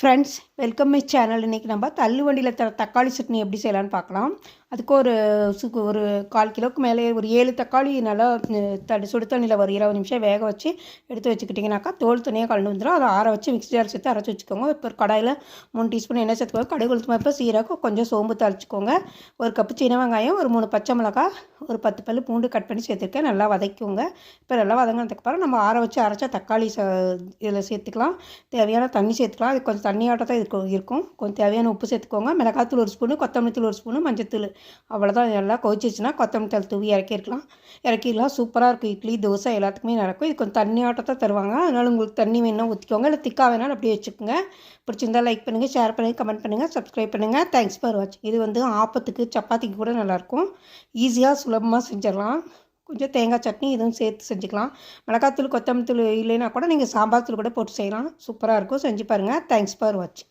Friends welcome my channel இன்றைக்கி நம்ம தள்ளுவண்டியில் தர த தக்காளி சட்னி எப்படி செய்யலான்னு பார்க்கலாம். அதுக்கு ஒரு சுக்கு ஒரு கால் கிலோவுக்கு மேலே ஒரு ஏழு தக்காளி நல்லா தடி சுடு தண்ணியில் ஒரு இருபது நிமிஷம் வேக வச்சு எடுத்து வச்சுக்கிட்டிங்கனாக்கா தோல் தனியாக கலந்து வந்துடும் அதை ஆற வச்சு மிக்ஸி ஜார் சேர்த்து அரைச்சி வச்சுக்கோங்க. இப்போ ஒரு கடாயில் மூணு டீஸ்பூன் எண்ணெய் சேர்த்துக்கோங்க. கடுகு உளுத்து இப்போ சீரகம் கொஞ்சம் சோம்பு தாளிச்சிக்கோங்க. ஒரு கப்பு சின்ன வெங்காயம் ஒரு மூணு பச்சை மிளகாய் ஒரு பத்து பல்லு பூண்டு கட் பண்ணி சேர்த்துருக்கேன். நல்லா வதக்கிக்கோங்க. இப்போ நல்லா வதங்கினதுக்கப்புறம் நம்ம ஆற வச்சு அரைச்சா தக்காளி ச இதில் சேர்த்துக்கலாம். தேவையான தண்ணி சேர்த்துக்கலாம். அது கொஞ்சம் தண்ணியாட்ட தான் இருக்கும் இருக்கும். கொஞ்சம் தேவையான உப்பு சேர்த்துக்கோங்க. மிளகாத்தூள் ஒரு ஸ்பூனு கொத்தமல்லி தூள் ஒரு ஸ்பூனு மஞ்சத்தூள் அவ்வளோதான் நல்லா கொதிச்சிச்சுன்னா கொத்தமல்லி தூள் தூவி இறக்கிருக்கலாம். இறக்கிடலாம். சூப்பராக இருக்கும். இட்லி தோசை எல்லாத்துக்குமே நடக்கும். இது கொஞ்சம் தண்ணி தான் தருவாங்க. அதனால் உங்களுக்கு தண்ணி வேணும்னா ஊற்றிக்கோங்க இல்லை திக்கா வேணாலும் அப்படியே வச்சுக்கோங்க. பிடிச்சிருந்தா லைக் பண்ணுங்கள் ஷேர் பண்ணுங்கள் கமெண்ட் பண்ணுங்கள் சப்ஸ்கிரைப் பண்ணுங்கள் தேங்க்ஸ் ஃபார் வாட்சிங் இது வந்து ஆப்பத்துக்கு சப்பாத்திக்கு கூட நல்லாயிருக்கும். ஈஸியாக சுலபமாக செஞ்சிடலாம். கொஞ்சம் தேங்காய் சட்னி இதுவும் சேர்த்து செஞ்சுக்கலாம். மிளகாத்தூள் கொத்தமல்லி தூள் இல்லைன்னா கூட நீங்கள் சாம்பார் தூள் கூட போட்டு செய்யலாம். சூப்பராக இருக்கும். செஞ்சு பாருங்கள் தேங்க்ஸ் ஃபார் வாட்சிங்